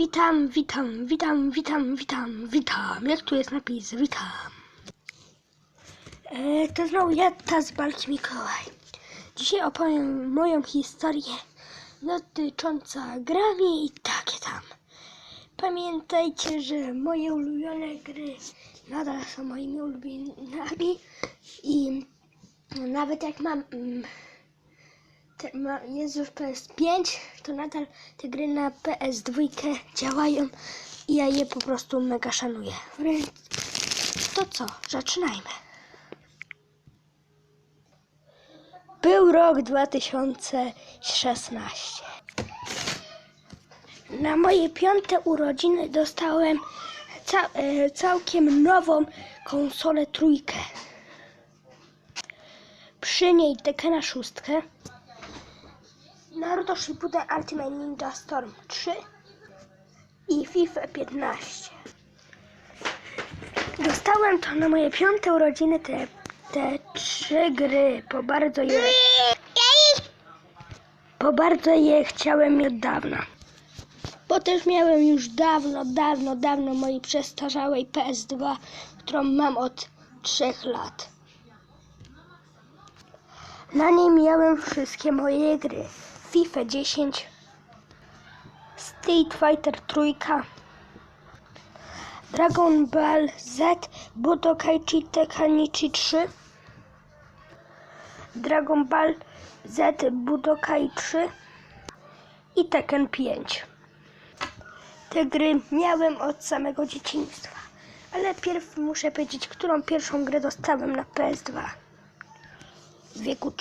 Witam, witam, witam, witam, witam, witam. Jak tu jest napis? Witam. E, to znowu ja, Tazbalki Mikołaj. Dzisiaj opowiem moją historię dotycząca grami i takie tam. Pamiętajcie, że moje ulubione gry nadal są moimi ulubionymi i nawet jak mam mm, te, jest już PS5, to nadal te gry na PS2 działają i ja je po prostu mega szanuję. To co, zaczynajmy. Był rok 2016. Na moje piąte urodziny dostałem e, całkiem nową konsolę trójkę. Przy niej Tekena szóstkę, Naruto Shippuden Ultimate Ninja Storm 3 i FIFA 15. Dostałem to na moje piąte urodziny te, te trzy gry, po bardzo je po bardzo je chciałem od dawna. Bo też miałem już dawno, dawno, dawno mojej przestarzałej PS2, którą mam od 3 lat. Na niej miałem wszystkie moje gry. FIFA 10, Street Fighter 3, Dragon Ball Z, Budokai Tenkaichi 3, Dragon Ball Z, Budokai 3 i Tekken 5. Te gry miałem od samego dzieciństwa, ale pierw muszę powiedzieć, którą pierwszą grę dostałem na PS2. W wieku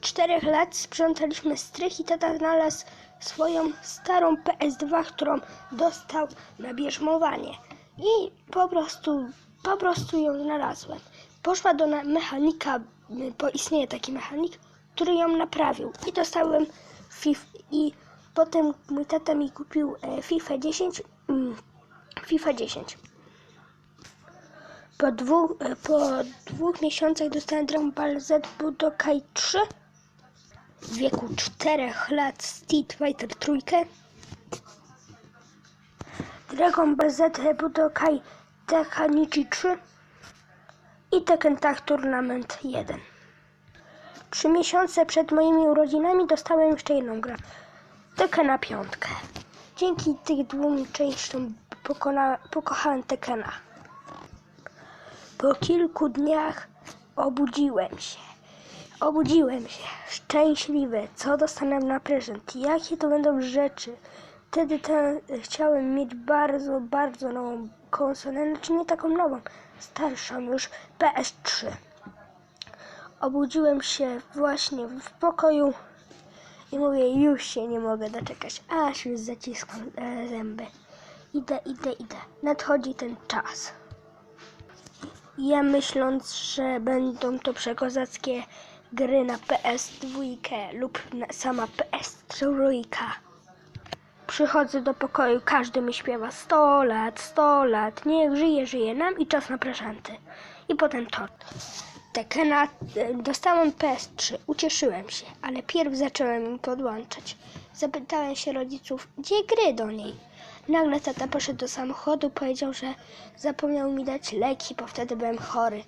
4, lat sprzątaliśmy strych i tata znalazł swoją starą PS2, którą dostał na bierzmowanie. I po prostu, po prostu ją znalazłem. Poszła do mechanika, bo istnieje taki mechanik, który ją naprawił. I dostałem FIF i potem mój tata mi kupił e, FIFA 10. Mm, FIFA 10. Po dwóch, e, po dwóch miesiącach dostałem Dragon Ball Z Budokai 3. W wieku 4 lat Street Fighter 3. Dragon Ball Z Budokai Tenkaichi 3 i Tekken Tag Tournament 1. Trzy miesiące przed moimi urodzinami dostałem jeszcze jedną grę. Tekkena piątkę. Dzięki tych dwóm częściom pokona, pokochałem Tekkena. Po kilku dniach obudziłem się. Obudziłem się, szczęśliwy, co dostanę na prezent, jakie to będą rzeczy. Wtedy ten, chciałem mieć bardzo, bardzo nową konsolę, znaczy nie taką nową, starszą już PS3. Obudziłem się właśnie w pokoju i mówię, już się nie mogę doczekać, aż już zaciskam e, zęby. Idę, idę, idę. Nadchodzi ten czas. Ja myśląc, że będą to przekozackie gry na PS2 lub na sama PS3. Przychodzę do pokoju, każdy mi śpiewa 100 lat, 100 lat, niech żyje, żyje nam i czas na prezenty. I potem tort. Tekena dostałem PS3, ucieszyłem się, ale pierw zacząłem im podłączać. Zapytałem się rodziców, gdzie gry do niej. Nagle tata poszedł do samochodu, powiedział, że zapomniał mi dać leki, bo wtedy byłem chory.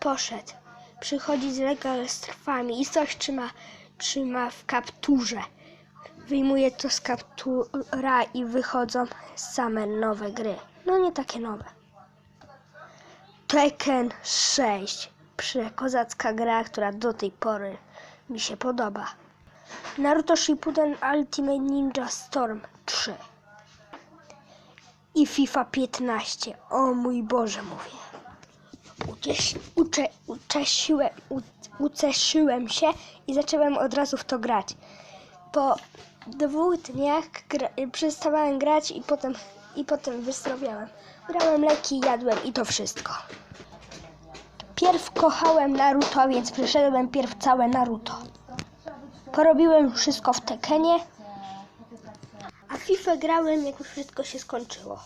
Poszedł. Przychodzi z legal z trwami i coś trzyma, trzyma w kapturze. Wyjmuje to z kaptura i wychodzą same nowe gry. No nie takie nowe. Tekken 6. Przekozacka gra, która do tej pory mi się podoba. Naruto Shippuden Ultimate Ninja Storm 3. I FIFA 15. O mój Boże, mówię. Uciesz, ucze, uczesiłem, u, ucieszyłem się i zacząłem od razu w to grać. Po dwóch dniach gra, przestawałem grać i potem, i potem wyzdrowiałem. Brałem leki, jadłem i to wszystko. Pierw kochałem Naruto, więc przeszedłem pierw całe Naruto. Porobiłem wszystko w Tekenie, FIFA grałem jak już wszystko się skończyło.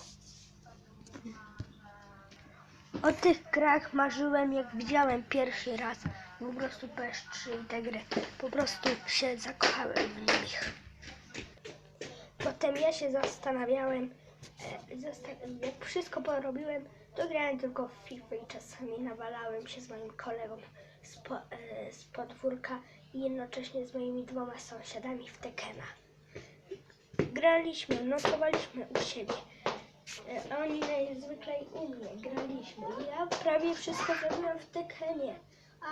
O tych grach marzyłem jak widziałem pierwszy raz po prostu PS3 i te gry. Po prostu się zakochałem w nich. Potem ja się zastanawiałem, e, jak wszystko porobiłem, to grałem tylko w FIFA i czasami nawalałem się z moim kolegą z, e, z podwórka i jednocześnie z moimi dwoma sąsiadami w Tekena. Graliśmy, nocowaliśmy u siebie. E, Oni najzwyklej u mnie graliśmy. Ja prawie wszystko zrobiłem w Tekenie,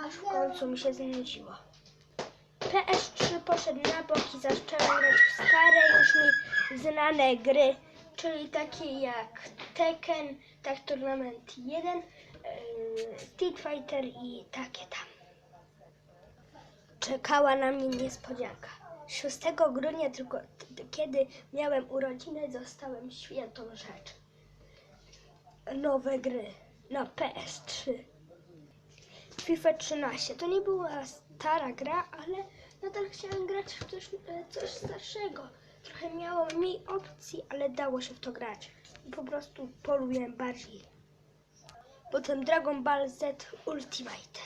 aż w końcu mi się znudziło. PS3 poszedł na bok i grać w stare już mi znane gry, czyli takie jak Tekken, tak Tournament 1, yy, Street Fighter i takie tam. Czekała na mnie niespodzianka. 6 grudnia, tylko kiedy miałem urodziny, dostałem świętą rzecz. Nowe gry na PS3. FIFA 13. To nie była stara gra, ale nadal chciałem grać w coś, e, coś starszego. Trochę miało mniej opcji, ale dało się w to grać. Po prostu polubiłem bardziej. Potem Dragon Ball Z Ultimate.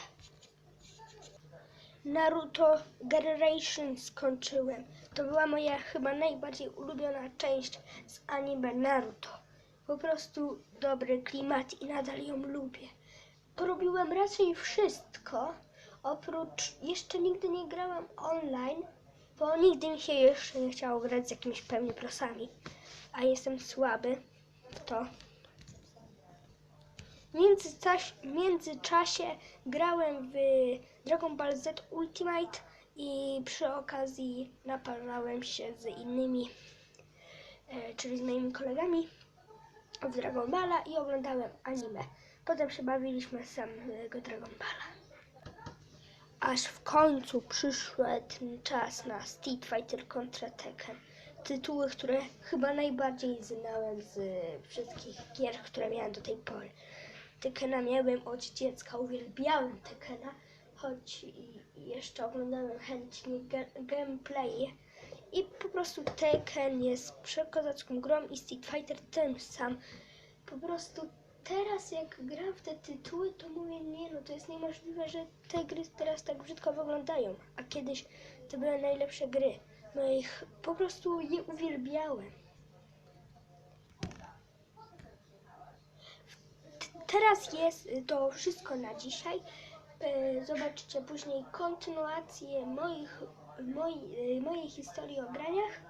Naruto Generation skończyłem. To była moja chyba najbardziej ulubiona część z anime Naruto. Po prostu dobry klimat i nadal ją lubię. Porobiłem raczej wszystko, oprócz jeszcze nigdy nie grałam online, bo nigdy mi się jeszcze nie chciało grać z jakimiś pełni prosami, a jestem słaby w to. W międzyczasie, międzyczasie grałem w Dragon Ball Z Ultimate i przy okazji napalałem się z innymi, e, czyli z moimi kolegami w Dragon Balla i oglądałem anime. Potem się bawiliśmy samego Dragon Balla. Aż w końcu przyszedł czas na Street Fighter kontra Tekken. Tytuły, które chyba najbardziej znałem z wszystkich gier, które miałem do tej pory. Tekkena miałem od dziecka, uwielbiałem Tekkena, choć jeszcze oglądałem chętnie gameplaye. I po prostu Tekken jest przekozacką grą i Street Fighter ten sam. Po prostu teraz jak gram w te tytuły, to mówię, nie no, to jest niemożliwe, że te gry teraz tak brzydko wyglądają. A kiedyś to były najlepsze gry. No i ch- po prostu je uwielbiałem. Teraz jest to wszystko na dzisiaj. Y, Zobaczycie później kontynuację moich, mojej, y, mojej historii o graniach.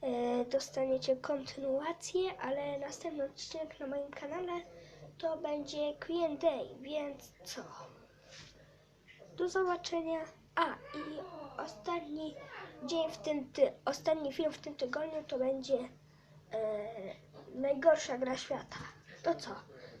E, dostaniecie kontynuację, ale następny odcinek na moim kanale to będzie Q&A, więc co? Do zobaczenia. A i ostatni dzień w tym, ty, ostatni film w tym tygodniu to będzie e, najgorsza gra świata. To co?